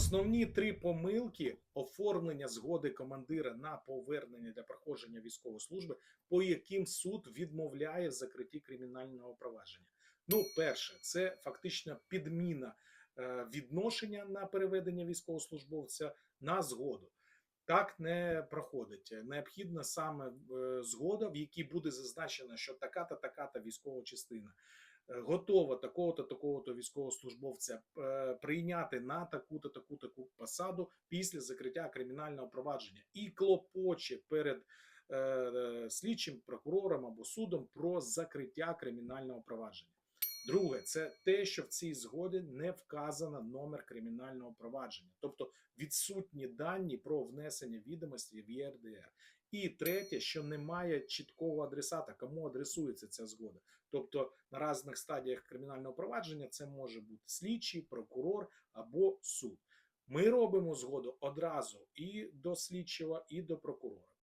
Основні три помилки оформлення згоди командира на повернення для проходження військової служби, по яким суд відмовляє в закритті кримінального провадження. Ну, перше, це фактично підміна е, відношення на переведення військовослужбовця на згоду. Так не проходить. Необхідна саме е, згода, в якій буде зазначено, що така-та така-та військова частина готова такого-то такого-то військовослужбовця е, прийняти на таку-то таку таку посаду після закриття кримінального провадження і клопоче перед е, е, слідчим прокурором або судом про закриття кримінального провадження. Друге, це те, що в цій згоді не вказано номер кримінального провадження, тобто відсутні дані про внесення відомостей в ЄРДР. І третє, що немає чіткого адресата, кому адресується ця згода. Тобто на різних стадіях кримінального провадження це може бути слідчий, прокурор або суд. Ми робимо згоду одразу і до слідчого, і до прокурора.